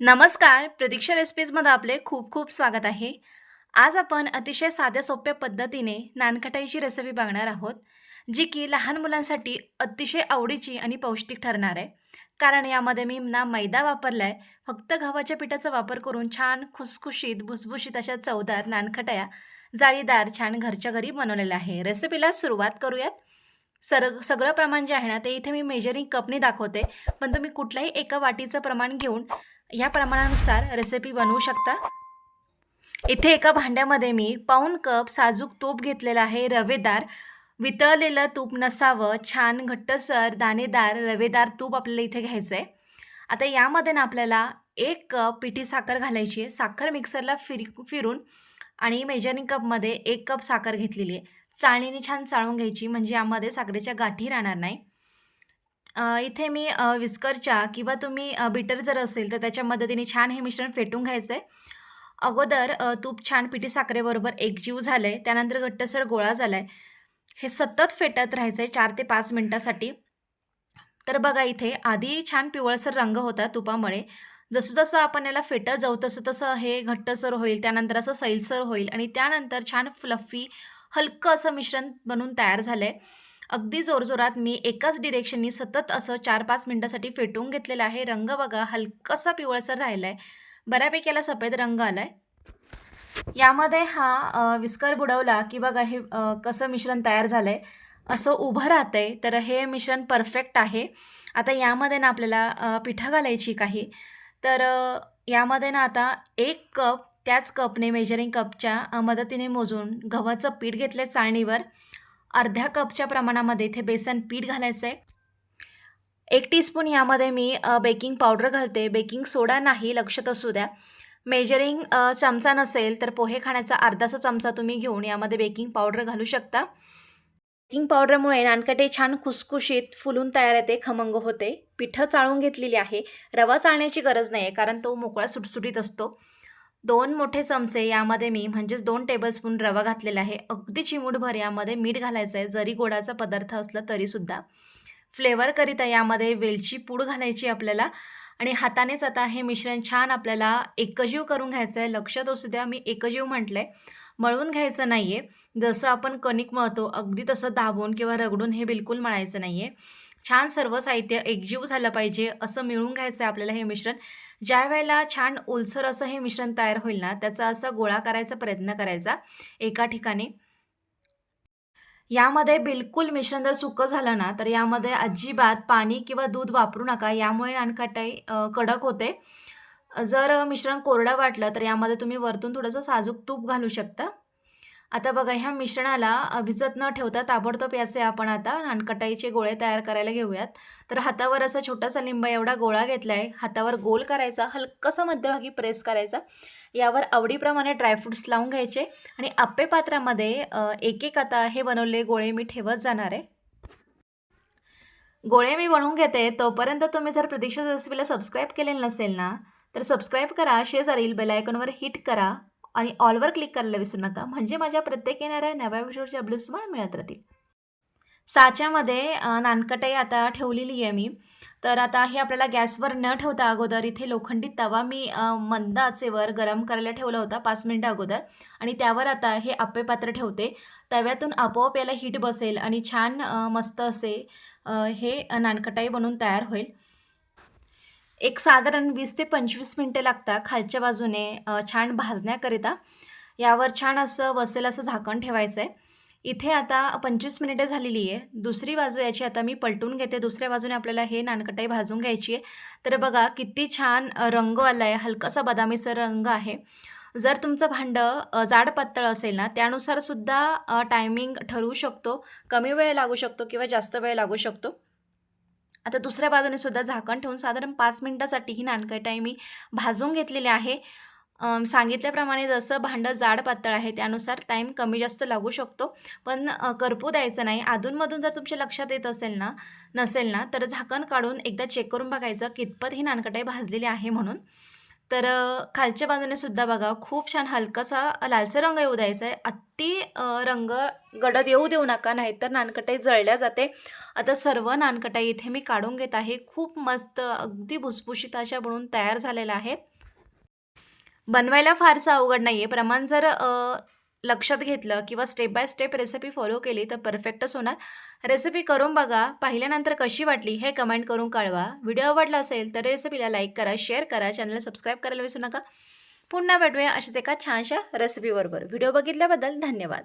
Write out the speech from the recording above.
नमस्कार प्रतीक्षा रेसिपीजमध्ये आपले खूप खूप स्वागत आहे. आज आपण अतिशय साध्या सोप्या पद्धतीने नानखटाईची रेसिपी बघणार आहोत जी की लहान मुलांसाठी अतिशय आवडीची आणि पौष्टिक ठरणार आहे. कारण यामध्ये मी ना मैदा वापरला आहे फक्त गव्हाच्या पिठाचा वापर करून छान खुसखुशीत भुसभुशीत अशा चवदार नानखटाया जाळीदार छान घरच्या घरी बनवलेल्या आहे. रेसिपीला सुरुवात करूयात. सर सगळं प्रमाण जे आहे ना ते इथे मी मेजरिंग कपने दाखवते. पण तुम्ही कुठल्याही एका वाटीचं प्रमाण घेऊन या प्रमाणानुसार रेसिपी बनवू शकता. इथे एका भांड्यामध्ये मी पाऊन कप साजूक तूप घेतलेलं आहे रवेदार. वितळलेलं तूप नसावं छान घट्टसर दाणेदार रवेदार तूप आपल्याला इथे घ्यायचं आहे आता यामध्ये ना आपल्याला एक कप पिठी साखर घालायची आहे. साखर मिक्सरला फिर फिरून आणि मेजरिंग कपमध्ये एक कप साखर घेतलेली आहे. चाळणीने छान चाळून घ्यायची म्हणजे यामध्ये साखरेच्या गाठी राहणार नाही. अ, इथे मी अ, विस्करच्या किंवा तुम्ही अ, बीटर जर असेल तर त्याच्या मदतीने छान हे मिश्रण फेटून घ्यायचं आहे अगोदर अ, तूप छान पिठी साखरेबरोबर एकजीव झालं आहे त्यानंतर घट्टसर गोळा झाला आहे हे सतत फेटत राहायचं आहे चार ते पाच मिनटासाठी. तर बघा इथे आधी छान पिवळसर रंग होता तुपामुळे. जसं जसं आपण याला फेटत जाऊ तसं तसं हे घट्टसर होईल त्यानंतर असं सैलसर होईल आणि त्यानंतर छान फ्लफी हलकं असं मिश्रण बनून तयार झालं आहे अगदी जोरजोरात मी एकाच डिरेक्शननी सतत असं चार पाच मिनटासाठी फेटून घेतलेलं आहे. रंग बघा हलकासा पिवळसर राहिला आहे बऱ्यापैकी याला सफेद रंग आला आहे यामध्ये हा विस्कर बुडवला की बघा हे कसं मिश्रण तयार झालं आहे असं उभं राहतं आहे तर हे मिश्रण परफेक्ट आहे. आता यामध्ये ना आपल्याला पिठं घालायची काही. तर यामध्ये ना आता एक कप त्याच कपने मेजरिंग कपच्या मदतीने मोजून गव्हाचं पीठ घेतलं चाळणीवर. अर्ध्या कपच्या प्रमाणामध्ये इथे बेसन पीठ घालायचं आहे एक टीस्पून यामध्ये मी बेकिंग पावडर घालते. बेकिंग सोडा नाही लक्षात असू द्या. मेजरिंग चमचा नसेल तर पोहे खाण्याचा अर्धाचा चमचा तुम्ही घेऊन यामध्ये बेकिंग पावडर घालू शकता. बेकिंग पावडरमुळे नानकटे छान खुसखुशीत फुलून तयार येते खमंग होते. पिठं चाळून घेतलेली आहे. रवा चाळण्याची गरज नाही आहे कारण तो मोकळा सुटसुटीत असतो. दोन मोठे चमचे यामध्ये मी म्हणजेच दोन टेबलस्पून रवा घातलेला आहे. अगदी चिमूटभर यामध्ये मीठ घालायचं आहे. जरी गोडाचा पदार्थ असला तरीसुद्धा फ्लेवरकरिता यामध्ये वेलची पूड घालायची आपल्याला. आणि हातानेच आता हे मिश्रण छान आपल्याला एकजीव करून घ्यायचं आहे लक्षात असू द्या मी एकजीव म्हटलं आहे मळून घ्यायचं नाही आहे जसं आपण कणिक मळतो अगदी तसं दाबून किंवा रगडून हे बिलकुल मळायचं नाही आहे छान सर्व साहित्य एकजीव झालं पाहिजे असं मिळून घ्यायचं आहे आपल्याला हे मिश्रण. ज्या वेळेला छान ओलसर असं हे मिश्रण तयार होईल ना त्याचा असा गोळा करायचा प्रयत्न करायचा एका ठिकाणी. यामध्ये बिलकुल मिश्रण जर सुकं झालं ना तर यामध्ये अजिबात पाणी किंवा दूध वापरू नका यामुळे आणखटाई कडक होते. जर मिश्रण कोरडं वाटलं तर यामध्ये तुम्ही वरतून थोडंसं साजूक तूप घालू शकता. आता बघा ह्या मिश्रणाला भिजत न ठेवता ताबडतोब याचे आपण आता नानकटाईचे गोळे तयार करायला घेऊयात. तर हातावर असा छोटासा लिंबा एवढा गोळा घेतला आहे हातावर गोल करायचा हलकंसं मध्यभागी प्रेस करायचा. यावर आवडीप्रमाणे ड्रायफ्रूट्स लावून घ्यायचे आणि आप्पे पात्रामध्ये एक एक आता हे बनवलेले गोळे मी ठेवत जाणार आहे. गोळे मी बनवून घेते तोपर्यंत तुम्ही जर प्रतीक्षा रेसिपीला सबस्क्राईब केलेलं नसेल ना तर सबस्क्राईब करा शेजारील बेलायकॉनवर हिट करा. आणि ऑलवर क्लिक करायला विसरू नका. म्हणजे माझ्या प्रत्येक येणाऱ्या नव्या व्हिडिओचे अपडेट्स तुम्हाला मिळत राहतील. साच्यामध्ये नानकटाई आता ठेवलेली आहे मी. तर आता हे आपल्याला गॅसवर न ठेवता अगोदर इथे लोखंडी तवा मी मंद आचेवर गरम करायला ठेवला होता पाच मिनटं अगोदर. आणि त्यावर आता हे आप्पे पात्र ठेवते. तव्यातून आपोआप याला हीट बसेल आणि छान मस्त असे हे नानकटाई बनून तयार होईल. एक साधारण वीस ते पंचवीस मिनटं लागतात खालच्या बाजूने छान भाजण्याकरिता. यावर छान असं बसेल असं झाकण ठेवायचं आहे इथे आता पंचवीस मिनिटे झालेली आहे. दुसरी बाजू याची आता मी पलटून घेते. दुसऱ्या बाजूने आपल्याला हे नानकटाई भाजून घ्यायची आहे. तर बघा किती छान रंग आला आहे हलकासा बदामीचा रंग आहे. जर तुमचं भांडं जाड पातळ असेल ना त्यानुसार सुद्धा टायमिंग ठरवू शकतो. कमी वेळ लागू शकतो किंवा जास्त वेळ लागू शकतो. आता दुसऱ्या बाजूने सुद्धा झाकण ठेवून साधारण पाच मिनटासाठी ही नानकटाई मी भाजून घेतलेली आहे. सांगितल्याप्रमाणे जसं भांडं जाड पातळ आहे त्यानुसार टाईम कमी जास्त लागू शकतो. पण करपू द्यायचं नाही. अधूनमधून जर तुमच्या लक्षात येत असेल ना नसेल ना तर झाकण काढून एकदा चेक करून बघायचं कितपत ही नानकटाई भाजलेली आहे म्हणून. तर खालच्या बाजूने सुद्धा बघा खूप छान हलकासा लालसा रंग येऊ द्यायचा आहे. अति रंग गडद येऊ देऊ नका नाहीतर नानकटाई जळल्या जाते. आता सर्व नानकटाई इथे मी काढून घेत आहे. खूप मस्त अगदी भुसभुशीत अशा बनवून तयार झालेल्या आहेत. बनवायला फारसं अवघड नाही आहे प्रमाण जर लक्षात घेतलं किंवा step by step recipe follow केली तर परफेक्टच होणार. रेसिपी करून बघा पाहिल्यानंतर कशी वाटली हे कमेंट करून कळवा. व्हिडिओ आवडला असेल तर रेसिपीला लाईक करा शेअर करा चॅनलला सबस्क्राईब करायला विसरू नका. पुन्हा भेटूया अशाच एका छानशा रेसिपीबरोबर व्हिडिओ बघितल्याबद्दल धन्यवाद.